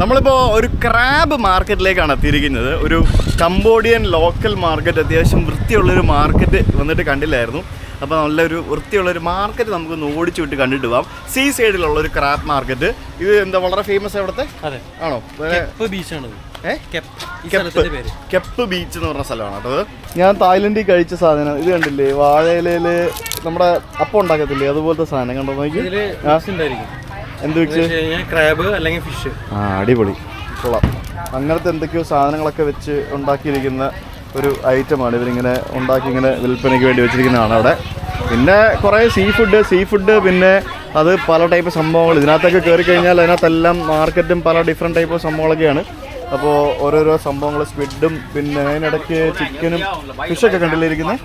നമ്മളിപ്പോൾ ഒരു ക്രാബ് മാർക്കറ്റിലേക്കാണ് എത്തിയിരിക്കുന്നത്. ഒരു കംബോഡിയൻ ലോക്കൽ മാർക്കറ്റ് അത്യാവശ്യം വൃത്തിയുള്ളൊരു മാർക്കറ്റ് വന്നിട്ട് കണ്ടില്ലായിരുന്നു. അപ്പോൾ നല്ലൊരു വൃത്തിയുള്ളൊരു മാർക്കറ്റ് നമുക്ക് ഒന്ന് ഓടിച്ചു വിട്ട് കണ്ടിട്ട് പോവാം. സീ സൈഡിലുള്ള ഒരു ക്രാബ് മാർക്കറ്റ് ഇത് എന്താ വളരെ ഫേമസ് അവിടുത്തെ അതെ. ആണോ? കെപ്പ് ബീച്ചാണ്? കെപ്പ് ബീച്ച് എന്ന് പറഞ്ഞ സ്ഥലമാണ് കേട്ടോ ഞാൻ തായ്ലൻഡിൽ കഴിച്ച സാധനം. ഇത് കണ്ടില്ലേ? വാഴയിലയിൽ നമ്മുടെ അപ്പം ഉണ്ടാക്കത്തില്ലേ? അതുപോലത്തെ സാധനം കണ്ടോ നോക്കി? എന്ത് വെച്ച്? ക്രാബ് അല്ലെങ്കിൽ ഫിഷ് ആ അടിപൊളി. കൊള്ളാം. അങ്ങനത്തെ എന്തൊക്കെയോ സാധനങ്ങളൊക്കെ വെച്ച് ഉണ്ടാക്കിയിരിക്കുന്ന ഒരു ഐറ്റമാണ്. ഇവരിങ്ങനെ ഉണ്ടാക്കി ഇങ്ങനെ വിൽപ്പനയ്ക്ക് വേണ്ടി വെച്ചിരിക്കുന്നതാണ് അവിടെ. പിന്നെ കുറേ സീ ഫുഡ് സീ ഫുഡ് പിന്നെ അത് പല ടൈപ്പ് സംഭവങ്ങൾ. ഇതിനകത്തൊക്കെ കയറി കഴിഞ്ഞാൽ അതിനകത്തെല്ലാം മാർക്കറ്റും പല ഡിഫറെന്റ് ടൈപ്പ് സംഭവങ്ങളൊക്കെയാണ്. അപ്പോൾ ഓരോരോ സംഭവങ്ങൾ സ്ക്വിഡും പിന്നെ അതിനിടയ്ക്ക് ചിക്കനും ഫിഷൊക്കെ കണ്ടില്ലേ ഇരിക്കുന്നത്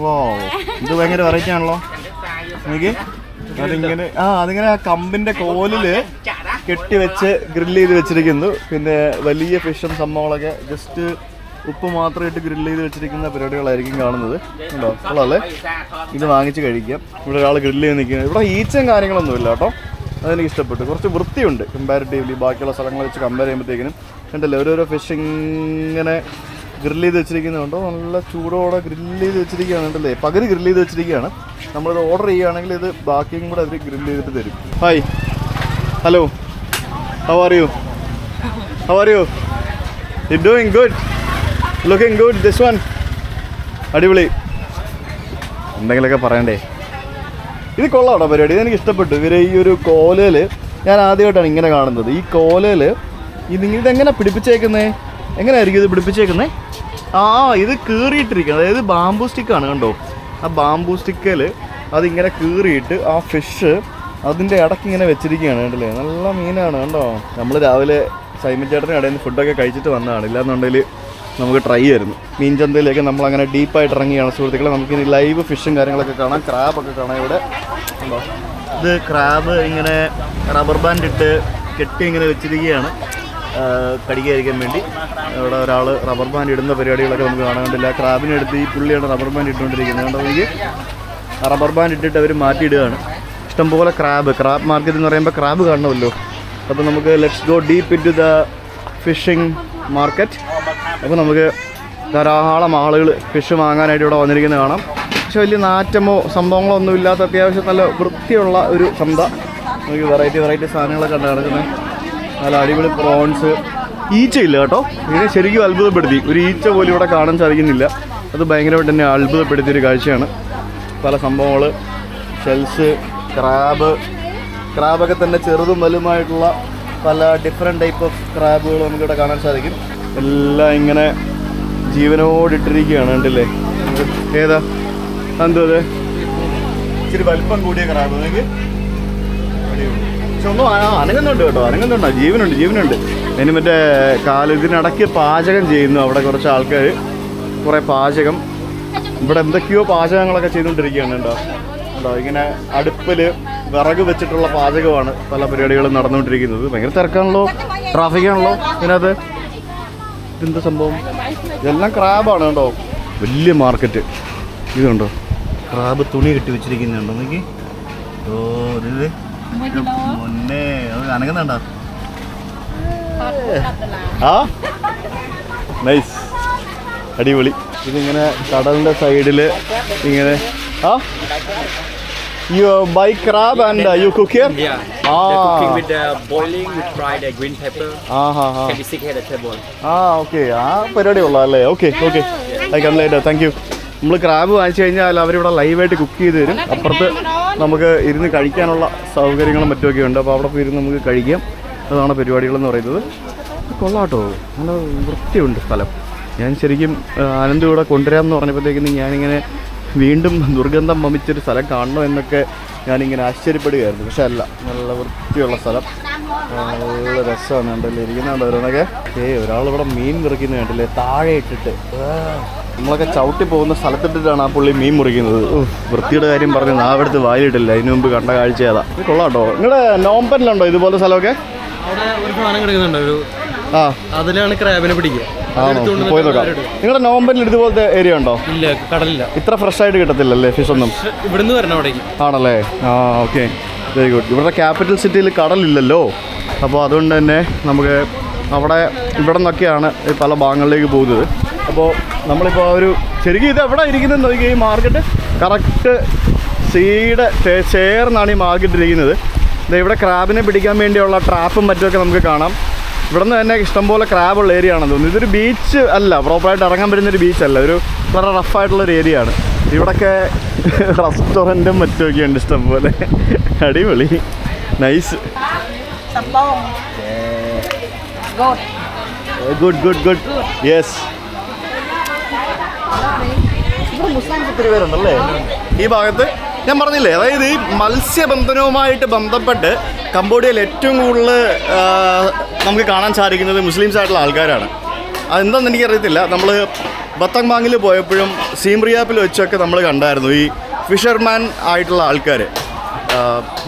ഓ ഇത് ഭയങ്കര വെറൈറ്റി ആണല്ലോ. എനിക്ക് അതിങ്ങനെ ആ അതിങ്ങനെ ആ കമ്പിന്റെ കോലിൽ കെട്ടി വെച്ച് ഗ്രില്ല് ചെയ്ത് വെച്ചിരിക്കുന്നു. പിന്നെ വലിയ ഫിഷും സംഭവങ്ങളൊക്കെ ജസ്റ്റ് ഉപ്പ് മാത്രമായിട്ട് ഗ്രില്ല് ചെയ്ത് വെച്ചിരിക്കുന്ന പരിപാടികളായിരിക്കും കാണുന്നത്. ഉണ്ടോ കൊള്ളാല്ലേ? ഇത് വാങ്ങിച്ച് കഴിക്കാം. ഇവിടെ ഒരാൾ ഗ്രില്ല് ചെയ്ത് നിൽക്കുന്നത് ഇവിടെ ഈച്ചയും കാര്യങ്ങളൊന്നും ഇല്ല കേട്ടോ. അതെനിക്ക് ഇഷ്ടപ്പെട്ടു. കുറച്ച് വൃത്തിയുണ്ട്. കമ്പാരിറ്റീവ്ലി ബാക്കിയുള്ള സ്ഥലങ്ങൾ വെച്ച് കമ്പയർ ചെയ്യുമ്പോഴത്തേക്കിനും. കണ്ടല്ലേ? ഓരോരോ ഫിഷ് ഇങ്ങനെ ഗ്രില്ല് ചെയ്ത് വെച്ചിരിക്കുന്നുണ്ടോ നല്ല ചൂടോടെ ഗ്രില്ല് ചെയ്ത് വെച്ചിരിക്കുകയാണ് കണ്ടല്ലേ? പകുതി ഗ്രില്ല് ചെയ്ത് വെച്ചിരിക്കുകയാണ്. നമ്മളിത് ഓർഡർ ചെയ്യുകയാണെങ്കിൽ ഇത് ബാക്കിയും കൂടെ അവർ ഗ്രില്ല് ചെയ്തിട്ട് തരും. Hi hello how are you how are you you doing good looking good this one അടിപൊളി. എന്തെങ്കിലുമൊക്കെ പറയണ്ടേ? ഇത് കൊള്ളാട്ടോ പരിപാടി. ഇതെനിക്ക് ഇഷ്ടപ്പെട്ടു ഇവർ ഈ ഒരു കോലയിൽ ഞാൻ ആദ്യമായിട്ടാണ് ഇങ്ങനെ കാണുന്നത്. ഈ കോലയിൽ ഇത് ഇതെങ്ങനെ പിടിപ്പിച്ചേക്കുന്നേ? എങ്ങനെയായിരിക്കും ഇത് പിടിപ്പിച്ചേക്കുന്നേ? ആ ഇത് കീറിയിട്ടിരിക്കുന്നത് അതായത് ബാംബു സ്റ്റിക്കാണ് കണ്ടോ? ആ ബാംബു സ്റ്റിക്കൽ അതിങ്ങനെ കീറിയിട്ട് ആ ഫിഷ് അതിന്റെ ഇടയ്ക്ക് ഇങ്ങനെ വെച്ചിരിക്കുകയാണ് കണ്ടില്ലേ? നല്ല മീനാണ് കണ്ടോ? നമ്മൾ രാവിലെ സൈമൻ ചേട്ടന്റെ ഇടയിൽ നിന്ന് ഫുഡൊക്കെ കഴിച്ചിട്ട് വന്നതാണ്. ഇല്ലാന്നുണ്ടെങ്കിൽ നമുക്ക് ട്രൈ ആയിരുന്നു. മീൻ ചന്തയിലേക്ക് നമ്മൾ അങ്ങനെ ഡീപ്പായിട്ട് ഇറങ്ങിയാണ് സുഹൃത്തുക്കളെ. നമുക്ക് ഇനി ലൈവ് ഫിഷും കാര്യങ്ങളൊക്കെ കാണാം. ക്രാബൊക്കെ കാണാം ഇവിടെ. ഇത് ക്രാബ് ഇങ്ങനെ റബ്ബർ ബാൻഡ് ഇട്ട് കെട്ടി ഇങ്ങനെ വെച്ചിരിക്കുകയാണ്. കടിക്കാതിരിക്കാൻ വേണ്ടി. ഇവിടെ ഒരാൾ റബ്ബർ ബാൻഡ് ഇടുന്ന പരിപാടികളൊക്കെ നമുക്ക് കാണാൻ കണ്ടില്ല ക്രാബിനെടുത്ത് ഈ പുള്ളിയാണ് റബ്ബർ ബാൻഡ് ഇട്ടുകൊണ്ടിരിക്കുന്നത്. കണ്ടോ എനിക്ക് റബ്ബർ ബാൻഡ് ഇട്ടിട്ട് അവർ മാറ്റിയിടുകയാണ്. ഇഷ്ടംപോലെ ക്രാബ് ക്രാബ് മാർക്കറ്റ് എന്ന് പറയുമ്പോൾ ക്രാബ് കാണണമല്ലോ. അപ്പോൾ നമുക്ക് let's go deep into the fishing market അപ്പോൾ നമുക്ക് ധാരാളം ആളുകൾ ഫിഷ് വാങ്ങാനായിട്ട് ഇവിടെ വന്നിരിക്കുന്നത് കാണാം. പക്ഷെ വലിയ നാറ്റമോ സംഭവങ്ങളോ ഒന്നും ഇല്ലാത്ത അത്യാവശ്യം നല്ല വൃത്തിയുള്ള ഒരു ചന്ത. നമുക്ക് വെറൈറ്റി വെറൈറ്റി സാധനങ്ങളൊക്കെ ഉണ്ട് നടക്കുന്നത്. നല്ല അടിപൊളി പ്രോൺസ് ഈച്ച ഇല്ല കേട്ടോ. ഇതിനെ ശരിക്കും അത്ഭുതപ്പെടുത്തി. ഒരു ഈച്ച പോലും ഇവിടെ കാണാൻ സാധിക്കുന്നില്ല. അത് ഭയങ്കരമായിട്ട് തന്നെ അത്ഭുതപ്പെടുത്തിയൊരു കാഴ്ചയാണ്. പല സംഭവങ്ങൾ ഷെൽസ് ക്രാബ് ക്രാബൊക്കെ തന്നെ ചെറുതും വലുതുമായിട്ടുള്ള പല ഡിഫറെന്റ് ടൈപ്പ് ഓഫ് ക്രാബുകൾ നമുക്കിവിടെ കാണാൻ സാധിക്കും. എല്ലാം ഇങ്ങനെ ജീവനോടിട്ടിരിക്കുകയാണ് കണ്ടില്ലേ? ഏതാ? എന്തോ അത്? ഇച്ചിരി വലിപ്പം കൂടിയ ക്രാബ് നിങ്ങൾക്ക് പക്ഷെ ഒന്നും അനങ്ങുന്നുണ്ട് കേട്ടോ അനങ്ങുന്നുണ്ടോ. ജീവനുണ്ട് ജീവനുണ്ട്. അതിന് മറ്റേ കാൽ ഇതിനിടയ്ക്ക് പാചകം ചെയ്യുന്നു അവിടെ കുറച്ച് ആൾക്കാർ കുറേ പാചകം. ഇവിടെ എന്തൊക്കെയോ പാചകങ്ങളൊക്കെ ചെയ്തുകൊണ്ടിരിക്കുകയാണ് കേട്ടോ. കേട്ടോ ഇങ്ങനെ അടുപ്പിൽ വിറക് വെച്ചിട്ടുള്ള പാചകമാണ് പല പരിപാടികളും നടന്നുകൊണ്ടിരിക്കുന്നത്. ഭയങ്കര തിരക്കാണല്ലോ. ട്രാഫിക്കാണല്ലോ ഇതിനകത്ത്. ഇതെന്താ സംഭവം? ഇതെല്ലാം ക്രാബാണ് കേട്ടോ. വലിയ മാർക്കറ്റ്. ഇതുണ്ടോ ക്രാബ് തുണി കെട്ടി വെച്ചിരിക്കുന്നുണ്ടോ. നോക്കി. ഓ ഇത്. മുന്നേ അത് അനങ്ങുന്നുണ്ടോ? ആ? നൈസ് അടിപൊളി. ഇതിങ്ങനെ കടലിന്റെ സൈഡിൽ ഇങ്ങനെ ആ? You buy crab and you cook here Yeah. Ah. They're cooking with the boiling, we fry the green pepper. ആ ഹാ ഹാ Can be sick at the table. ആ ഓക്കെ ആ പരിപാടി ഉള്ളതാ അല്ലേ? Okay okay I come light thank you നമ്മൾ crab വാങ്ങിച്ചു കഴിഞ്ഞാൽ അവരിവിടെ ലൈവായിട്ട് കുക്ക് ചെയ്ത് തരും. അപ്പുറത്ത് നമുക്ക് ഇരുന്ന് കഴിക്കാനുള്ള സൗകര്യങ്ങളും മറ്റുമൊക്കെ ഉണ്ട്. അപ്പോൾ അവിടെ പോയി ഇരുന്ന് നമുക്ക് കഴിക്കാം. അതാണ് പരിപാടികളെന്ന് പറയുന്നത്. കൊള്ളാട്ടോ. നല്ല വൃത്തിയുണ്ട് സ്ഥലം. ഞാൻ ശരിക്കും ആനന്ദ് ഇവിടെ കൊണ്ടുവരാമെന്ന് പറഞ്ഞപ്പോഴത്തേക്കിന് ഞാനിങ്ങനെ വീണ്ടും ദുർഗന്ധം വമിച്ചൊരു സ്ഥലം കാണണം എന്നൊക്കെ ഞാനിങ്ങനെ ആശ്ചര്യപ്പെടുകയായിരുന്നു. പക്ഷെ അല്ല നല്ല വൃത്തിയുള്ള സ്ഥലം. നല്ല രസമാണ് കണ്ടല്ലേ? ഇരിക്കുന്നുണ്ട് ഓരോന്നൊക്കെ? ഏ ഒരാളിവിടെ മീൻ മുറിക്കുന്നത് കണ്ടില്ലേ? താഴെ ഇട്ടിട്ട്. നമ്മളൊക്കെ ചവിട്ടി പോകുന്ന സ്ഥലത്തിട്ടിട്ടാണ് ആ പുള്ളി മീൻ മുറിക്കുന്നത്. വൃത്തിയുടെ കാര്യം പറഞ്ഞ് നാവെടുത്ത് വായിലിട്ടില്ല. അതിനു മുമ്പ് കണ്ട കാഴ്ച ഏതാ കൊള്ളാട്ടോ. നിങ്ങളുടെ നോമ്പനിലുണ്ടോ ഇതുപോലെ സ്ഥലമൊക്കെ? അവിടെ ഒരു സാധനം കിടക്കുന്നുണ്ട് ഒരു ആ. അതിലാണ് ക്രാബിനെ പിടിക്കുക. പോയി വന്നിട്ട് നോക്കാം നിങ്ങളുടെ നവംബറിൽ ഇതുപോലത്തെ ഏരിയ ഉണ്ടോ? ഇല്ല കടലില്ല. ഇത്ര ഫ്രഷ് ആയിട്ട് കിട്ടത്തില്ലല്ലേ ഫിഷ് ഒന്നും? ഇവിടുന്ന് വരണം അവിടേക്ക്. ആണല്ലേ? ആ ഓക്കെ വെരി ഗുഡ് ഇവിടുത്തെ ക്യാപിറ്റൽ സിറ്റിയിൽ കടലില്ലല്ലോ? അപ്പോൾ അതുകൊണ്ട് തന്നെ നമുക്ക് അവിടെ ഇവിടെ നിന്നൊക്കെയാണ് പല ഭാഗങ്ങളിലേക്ക് പോകുന്നത്. അപ്പോൾ നമ്മളിപ്പോൾ ഒരു ശരിക്കും ഇത് എവിടെ ഇരിക്കുന്നത് നോക്കി ഈ മാർക്കറ്റ് കറക്റ്റ് സീയുടെ ചേർന്നാണ് ഈ മാർക്കറ്റ് ഇരിക്കുന്നത്. ഇവിടെ ക്രാബിനെ പിടിക്കാൻ വേണ്ടിയുള്ള ട്രാപ്പും മറ്റുമൊക്കെ നമുക്ക് കാണാം. ഇവിടെ നിന്ന് തന്നെ ഇഷ്ടംപോലെ ക്രാബുള്ള ഏരിയ ആണെന്ന് തോന്നുന്നു. ഇതൊരു ബീച്ച് അല്ല പ്രോപ്പറായിട്ട് ഇറങ്ങാൻ പറ്റുന്നൊരു ബീച്ച് അല്ല. ഒരു വളരെ റഫായിട്ടുള്ളൊരു ഏരിയ ആണ്. ഇവിടൊക്കെ റെസ്റ്റോറന്റും മറ്റുമൊക്കെ ഉണ്ട് ഇഷ്ടംപോലെ. അടിപൊളി. Nice. Good good good yes Muslims ഒത്തിരി പേരുണ്ടല്ലേ ഈ ഭാഗത്ത്? ഞാൻ പറഞ്ഞില്ലേ അതായത് ഈ മത്സ്യബന്ധനവുമായിട്ട് ബന്ധപ്പെട്ട് കംബോഡിയയിൽ ഏറ്റവും കൂടുതൽ നമുക്ക് കാണാൻ സാധിക്കുന്നത് മുസ്ലിംസ് ആയിട്ടുള്ള ആൾക്കാരാണ്. അതെന്താണെന്ന് എനിക്കറിയത്തില്ല. നമ്മൾ ബത്തങ് ബാങ്ങിൽ പോയപ്പോഴും സീംറിയാപ്പിൽ വെച്ചൊക്കെ നമ്മൾ കണ്ടായിരുന്നു. ഈ ഫിഷർമാൻ ആയിട്ടുള്ള ആൾക്കാർ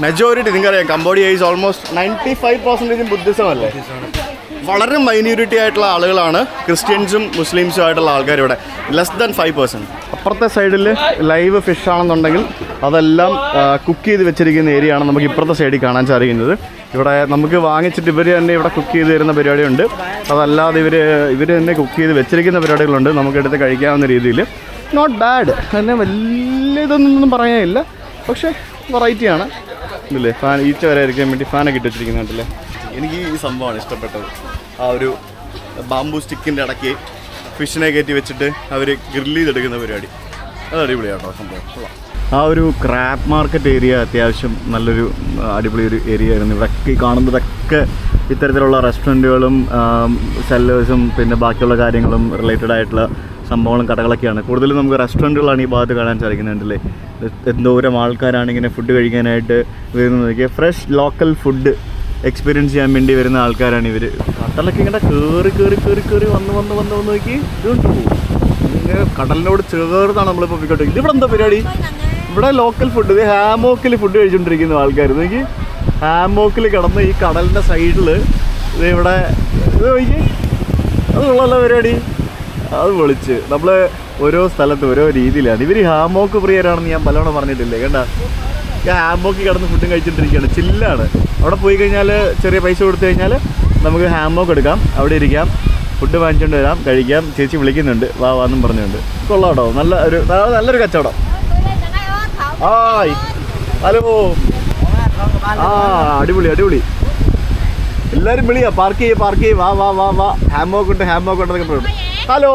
മെജോറിറ്റി നിങ്ങൾക്കറിയാം Cambodia is almost ninety five പെർസെന്റേജും Buddhism അല്ലേ വളരെ മൈനോറിറ്റി ആയിട്ടുള്ള ആളുകളാണ് ക്രിസ്ത്യൻസും മുസ്ലിംസും ആയിട്ടുള്ള ആൾക്കാർ ഇവിടെ. ലെസ് ദാൻ ഫൈവ് പെർസെന്റ് അപ്പുറത്തെ സൈഡിൽ ലൈവ് ഫിഷ് ആണെന്നുണ്ടെങ്കിൽ അതെല്ലാം കുക്ക് ചെയ്ത് വെച്ചിരിക്കുന്ന ഏരിയ ആണ് നമുക്ക് ഇപ്പുറത്തെ സൈഡിൽ കാണാൻ സാധിക്കുന്നത്. ഇവിടെ നമുക്ക് വാങ്ങിച്ചിട്ട് ഇവർ തന്നെ ഇവിടെ കുക്ക് ചെയ്ത് തരുന്ന പരിപാടിയുണ്ട്. അതല്ലാതെ ഇവർ ഇവർ തന്നെ കുക്ക് ചെയ്ത് വെച്ചിരിക്കുന്ന പരിപാടികളുണ്ട്. നമുക്ക് നമുക്കെടുത്ത് കഴിക്കാവുന്ന രീതിയിൽ. നോട്ട് ബാഡ് അതിനെ വലിയതൊന്നും പറയാനില്ല. പക്ഷേ വെറൈറ്റിയാണ് ഇല്ലേ? ഫാൻ ഈച്ച വരെ ഇരിക്കാൻ വേണ്ടി ഫാനൊക്കെ ഇട്ട് വെച്ചിരിക്കുന്നുണ്ടല്ലേ? എനിക്ക് ഈ സംഭവമാണ് ഇഷ്ടപ്പെട്ടത്. ആ ഒരു ബാംബു സ്റ്റിക്കിന്റെ ഇടയ്ക്ക് ഫിഷിനെ കയറ്റി വെച്ചിട്ട് അവർ ഗ്രില്ല് ചെയ്തെടുക്കുന്ന പരിപാടി. അത് അടിപൊളിയാട്ടോ സംഭവം. ആ ഒരു ക്രാപ്പ് മാർക്കറ്റ് ഏരിയ അത്യാവശ്യം നല്ലൊരു അടിപൊളി ഒരു ഏരിയ ആയിരുന്നു. ഇവിടെ ഈ കാണുന്നതൊക്കെ ഇത്തരത്തിലുള്ള റെസ്റ്റോറന്റുകളും സെല്ലേഴ്സും പിന്നെ ബാക്കിയുള്ള കാര്യങ്ങളും റിലേറ്റഡ് ആയിട്ടുള്ള സംഭവങ്ങളും കടകളൊക്കെയാണ്. കൂടുതലും നമുക്ക് റെസ്റ്റോറന്റുകളാണ് ഈ ഭാഗത്ത് കാണാൻ സാധിക്കുന്നുണ്ടല്ലേ എന്തോരം ആൾക്കാരാണ് ഇങ്ങനെ ഫുഡ് കഴിക്കാനായിട്ട് വരുന്നത്. ഫ്രഷ് ലോക്കൽ ഫുഡ് എക്സ്പീരിയൻസ് ചെയ്യാൻ വേണ്ടി വരുന്ന ആൾക്കാരാണ് ഇവർ കടലൊക്കെ ഇങ്ങനെ കയറി കയറി കയറി കയറി വന്ന് വന്ന് വന്ന് വന്ന് നോക്കി ഇതുകൊണ്ട് പോകും. കടലിനോട് ചേർന്നാണ് നമ്മളിപ്പോൾ പോയിക്കോട്ടെ ഇവിടെ എന്താ പരിപാടി? ഇവിടെ ലോക്കൽ ഫുഡ് ഇത് ഹാമോക്കിൽ ഫുഡ് കഴിച്ചുകൊണ്ടിരിക്കുന്ന ആൾക്കാർ നോക്കി. ഹാമോക്കിൽ കിടന്ന് ഈ കടലിന്റെ സൈഡിൽ ഇത് ഇവിടെ ഇത് നോക്കി. അത് കൊള്ളാലോ പരിപാടി. അത് വിളിച്ച് നമ്മൾ ഓരോ സ്ഥലത്ത് ഓരോ രീതിയിലാണ്. ഇവർ ഹാമോക്ക് പ്രിയരാണെന്ന് ഞാൻ പലവണ്ണം പറഞ്ഞിട്ടില്ലേ കണ്ട ഞാൻ ഹാമ്പോക്കി കിടന്ന് ഫുഡും കഴിച്ചിട്ടിരിക്കുകയാണ് ചില്ലാണ് അവിടെ പോയി കഴിഞ്ഞാൽ ചെറിയ പൈസ കൊടുത്തു കഴിഞ്ഞാൽ നമുക്ക് ഹാമ്പോക്ക് എടുക്കാം. അവിടെ ഇരിക്കാം. ഫുഡ് വാങ്ങിച്ചുകൊണ്ട് വരാം. കഴിക്കാം. ചേച്ചി വിളിക്കുന്നുണ്ട്. വാ വാന്നും പറഞ്ഞുകൊണ്ട്. കൊള്ളാട്ടോ. നല്ല ഒരു നല്ലൊരു കച്ചവടം. ആയ് ഹലോ. ആ അടിപൊളി അടിപൊളി. എല്ലാവരും വിളിയാ. പാർക്ക് ചെയ്യ പാർക്ക് ചെയ്യ. വാ വാ വാ വാ. ഹാമോക്ക് ഉണ്ട് ഹാമോക്ക് ഉണ്ടെന്നൊക്കെ പറയും ഹലോ.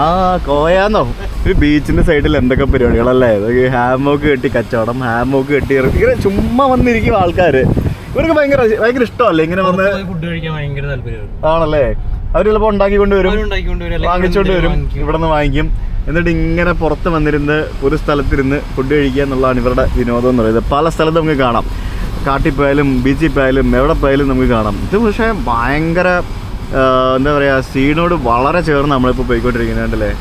ആ കോയാന്നോ. ഒരു ബീച്ചിന്റെ സൈഡിൽ എന്തൊക്കെ പരിപാടികളല്ലേ? ഹാമോക്ക് കെട്ടി കച്ചവടം ഹാമോക്ക് കെട്ടി. ഇങ്ങനെ ചുമ്മാ വന്നിരിക്കും ആൾക്കാര്. ഇവർക്ക് ഭയങ്കര ഭയങ്കര ഇഷ്ടമല്ലേ ഇങ്ങനെ വന്ന് ഫുഡ് കഴിക്കാൻ ഭയങ്കര താല്പര്യം ആണല്ലേ? അവർ ചിലപ്പോൾ ഉണ്ടാക്കി കൊണ്ടുവരും അവരുണ്ടാക്കിക്കൊണ്ട് വരും. ഇവിടെ നിന്ന് വാങ്ങിക്കും. എന്നിട്ട് ഇങ്ങനെ പുറത്ത് വന്നിരുന്ന് ഒരു സ്ഥലത്തിരുന്ന് ഫുഡ് കഴിക്കുക എന്നുള്ളതാണ് ഇവരുടെ വിനോദം എന്ന് പറയുന്നത്. പല സ്ഥലത്തും നമുക്ക് കാണാം. കാട്ടിൽ പോയാലും ബീച്ചിൽ പോയാലും എവിടെ പോയാലും നമുക്ക് കാണാം. ഇത് പക്ഷേ ഭയങ്കര എന്താ പറയുക സീനോട് വളരെ ചേർന്ന് നമ്മളിപ്പോൾ പോയിക്കൊണ്ടിരിക്കുന്നുണ്ടല്ലേ